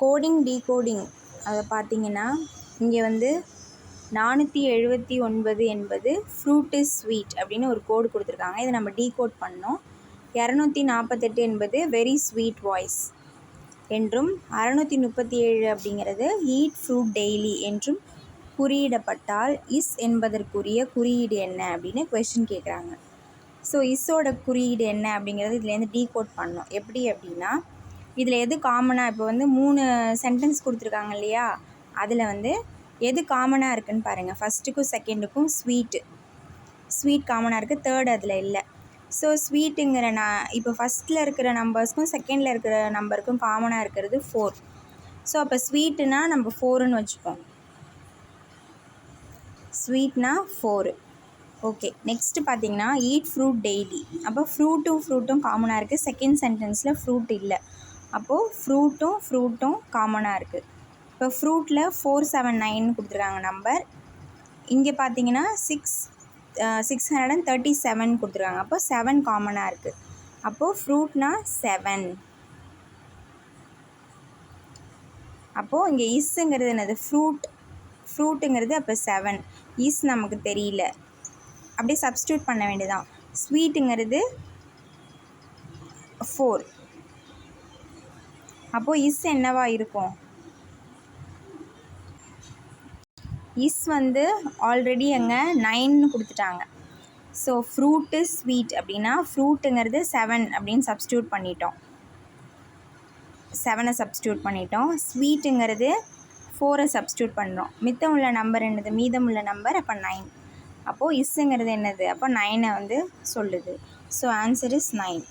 Coding decoding அதை பார்த்தீங்கன்னா இங்கே வந்து நானூற்றி எழுபத்தி ஒன்பது என்பது ஃப்ரூட் இஸ் ஸ்வீட் அப்படின்னு ஒரு கோடு கொடுத்துருக்காங்க. இதை நம்ம டீகோட் பண்ணோம். இரநூத்தி நாற்பத்தெட்டு என்பது வெரி ஸ்வீட் வாய்ஸ் என்றும் அறநூற்றி முப்பத்தி ஏழு அப்படிங்கிறது ஈட் ஃப்ரூட் டெய்லி என்றும் குறியிடப்பட்டால் இஸ் என்பதற்குரிய குறியீடு என்ன அப்படின்னு கொஷின் கேட்குறாங்க. ஸோ இஸ்ஸோட குறியீடு என்ன அப்படிங்கிறது இதுலேருந்து டீகோட் பண்ணோம். எப்படி அப்படின்னா இதில் எது காமனாக இப்போ வந்து மூணு சென்டென்ஸ் கொடுத்துருக்காங்க இல்லையா? அதில் வந்து எது காமனாக இருக்குன்னு பாருங்கள் ஃபஸ்ட்டுக்கும் செகண்டுக்கும் ஸ்வீட்டு ஸ்வீட் காமனாக இருக்குது தேர்ட் அதில் இல்லை. ஸோ ஸ்வீட்டுங்கிற நான் இப்போ ஃபஸ்ட்டில் இருக்கிற நம்பர்ஸ்க்கும் செகண்டில் இருக்கிற நம்பருக்கும் காமனாக இருக்கிறது ஃபோர் ஸோ அப்போ ஸ்வீட்டுனா நம்ம ஃபோருன்னு வச்சுப்போம். ஸ்வீட்னா ஃபோரு ஓகே நெக்ஸ்ட்டு பார்த்தீங்கன்னா ஈட் ஃப்ரூட் டெய்லி அப்போ ஃப்ரூட்டும் ஃப்ரூட்டும் காமனாக இருக்குது செகண்ட் சென்டென்ஸில் ஃப்ரூட் இல்லை. அப்போது ஃப்ரூட்டும் ஃப்ரூட்டும் காமனாக இருக்குது இப்போ ஃப்ரூட்டில் ஃபோர் செவன் நைன் கொடுத்துருக்காங்க நம்பர் இங்கே பார்த்தீங்கன்னா six six hundred and thirty seven கொடுத்துருக்காங்க. அப்போ செவன் காமனாக இருக்குது அப்போது ஃப்ரூட்னா செவன் அப்போது இங்கே இஸ்ஸுங்கிறது என்னது? ஃப்ரூட் ஃப்ரூட்டுங்கிறது அப்போ செவன் இஸ் நமக்கு தெரியல. அப்படியே சப்ஸ்டியூட் பண்ண வேண்டியதான் ஸ்வீட்டுங்கிறது ஃபோர் அப்போது இஸ் என்னவா இருக்கும்? இஸ் வந்து ஆல்ரெடி அங்கே நைன்னு கொடுத்துட்டாங்க. ஸோ ஃப்ரூட்டு ஸ்வீட் அப்படின்னா ஃப்ரூட்டுங்கிறது செவன் அப்படின்னு சப்ஸ்டியூட் பண்ணிட்டோம். செவனை சப்ஸ்டியூட் பண்ணிட்டோம். ஸ்வீட்டுங்கிறது ஃபோரை சப்ஸ்டியூட் பண்ணுறோம் மித்தம் உள்ள நம்பர் என்னது? மீதம் உள்ள நம்பர் அப்போ நைன் அப்போது இஸ்ஸுங்கிறது என்னது? அப்போ நைனை வந்து சொல்லுது. So answer is nine